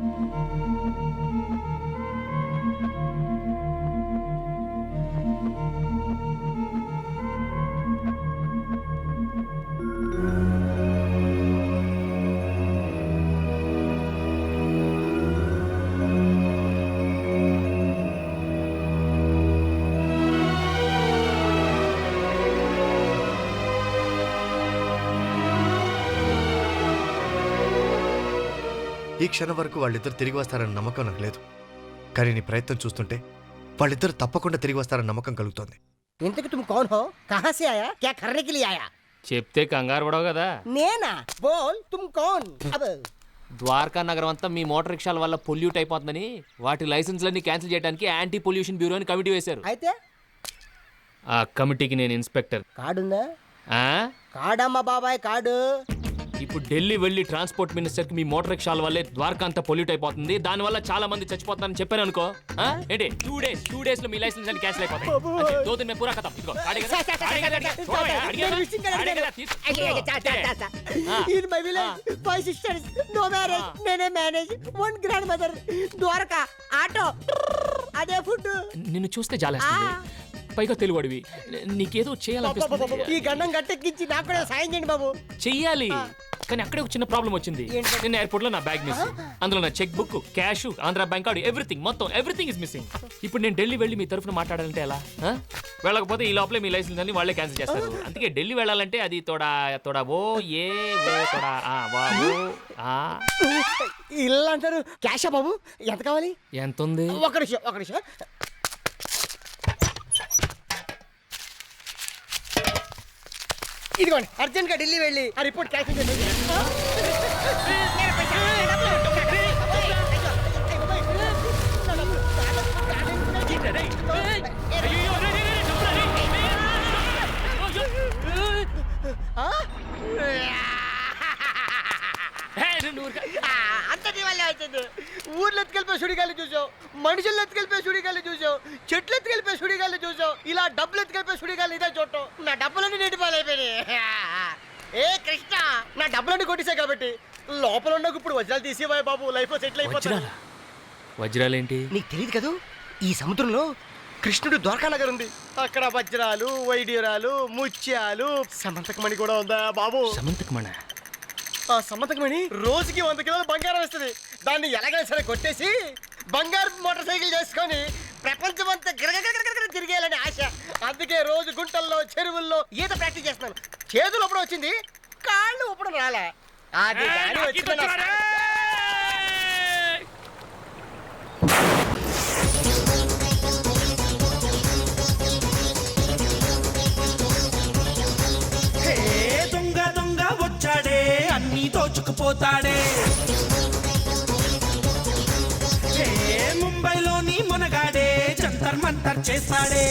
Música ఈ క్షణం వరకు వాళ్ళిద్దరు తిరిగి వస్తారన్న నమ్మకం నాకు లేదు కానీ నీ ప్రయత్నం చూస్తుంటే వాళ్ళిద్దరు తప్పకుండా తిరిగి వస్తారన్న నమ్మకం కలుగుతోంది ఇంతకు तुम कौन हो कहाँ से आया क्या करने के लिए आया చెప్తే కంగారు పడవు కదా నేనా बोल तुम कौन अब ద్వారకా నగరం అంతా మీ మోటార్ రిక్షాల వల్ల పొల్యూట్ అయిపోతుందని వాటి లైసెన్స్లన్నీ క్యాన్సిల్ చేయడానికి యాంటీ పొల్యూషన్ బ్యూరో అని కమిటీ వేశారు అయితే ఆ కమిటీకి నేను ఇన్స్పెక్టర్ కార్డుందా ఆ? కార్డమ్మ బాబాయ్ కార్డు ఇప్పుడు ఢిల్లీ వెళ్ళి ట్రాన్స్పోర్ట్ మినిస్టర్కి మీ మోటార్ రిక్షాల వల్లే ద్వారకా అంతా పొల్యూట్ అయిపోతుంది. దాని వల్ల చాలా మంది చచ్చిపోతున్నారని చెప్పాను అనుకో. ఆ? ఏంటి? టూ డేస్ టూ డేస్లో మీ లైసెన్స్ అన్ని క్యాన్సిల్ అయిపోతాయి. అంతే, దో దిన్ మే పూరా. ఇదిగో, కదా, తీసుకో. నేనే one grandmother Dwaraka auto అదే ఫుడ్ నిన్ను చూస్తే జాలేస్తుంది. పైగా తెలుగుడివి నీకేదో చేయాలనిపిస్తుంది. ఈ గండం గట్టెక్కించి నాకు కూడా సాయం చేయండి బాబు. చెయ్యాలి. కానీ అక్కడే ఒక చిన్న ప్రాబ్లం వచ్చింది? నిన్న ఎయిర్పోర్ట్లో నా బ్యాగ్ మిస్ అందులో నా chequebook cash Andhra bank card everything మొత్తం ఎవ్రీథింగ్ ఇస్ మిస్సింగ్ ఇప్పుడు నేను ఢిల్లీ వెళ్ళి మీ తరఫున మాట్లాడాలంటే ఎలా? వెళ్ళకపోతే ఈ లోపలే మీ లైసెన్స్ అన్ని వాళ్ళే క్యాన్సిల్ చేస్తారు. అందుకే ఢిల్లీ వెళ్ళాలంటే అది తోడా తోడా ఓ ఏ ఓ తోడా ఆ వా ఓ ఆ. ఇల్లు అంటారు క్యాషా బాబు? ఎంత కావాలి? ఎంత ఉంది ఒక నిమిషం ఒక నిమిషం. ఇదిగోండి అర్జెంట్గా ఢిల్లీ వెళ్ళి ఆ రిపోర్ట్ క్యాన్సిల్ చేయండి. ఊరుకో. అంతటి వల్లే వచ్చింది ఊర్లో ఎత్తుకెళ్ళిపోయి సుడిగాలి చూసావు మనుషులు ఎత్తుకెళ్ళిపోయి సుడిగాలి చూసావు చెట్లు ఎత్తుకెళ్ళిపోయి సుడిగాలి చూసావు ఇలా డబ్బులు ఎత్తుకెళ్ళిపోయి సుడిగాలి ఇదే చూడటం. నా డబ్బులన్నీ నీటి పాలైపోయినాయి. ఏ కృష్ణ నా డబ్బులన్నీ కొట్టేసాయి కాబట్టి లోపల ఉన్న ఇప్పుడు వజ్రాలు తీసేవాయి బాబు లైఫ్ సెటిల్ అయిపోతుంది వజ్రాలా? వజ్రాలేంటి? నీకు తెలియదు కదూ? ఈ సముద్రంలో కృష్ణుడు ద్వారకా నగర్ ఉంది. అక్కడ వజ్రాలు వైడ్యూరాలు ముత్యాలు సమంతకమణి కూడా ఉందా బాబు? సమంతకమణ? ఆ సమ్మతకమణి రోజుకి వంద కిలోల బంగారం వస్తుంది. దాన్ని ఎలాగైనా సరే కొట్టేసి బంగారు మోటార్ సైకిల్ చేసుకొని ప్రపంచం అంతా గిరగిరగిరగిర తిరిగేయాలని ఆశ. అందుకే రోజు గుంటల్లో చెరువుల్లో ఈత ప్రాక్టీస్ చేస్తున్నాను. చేతులు అప్పుడు వచ్చింది కాళ్ళు ఇప్పుడు రాలే. అది పోతాడే. ముంబైలోని మునగాడే జంతర్ మంతర్ చేస్తాడే.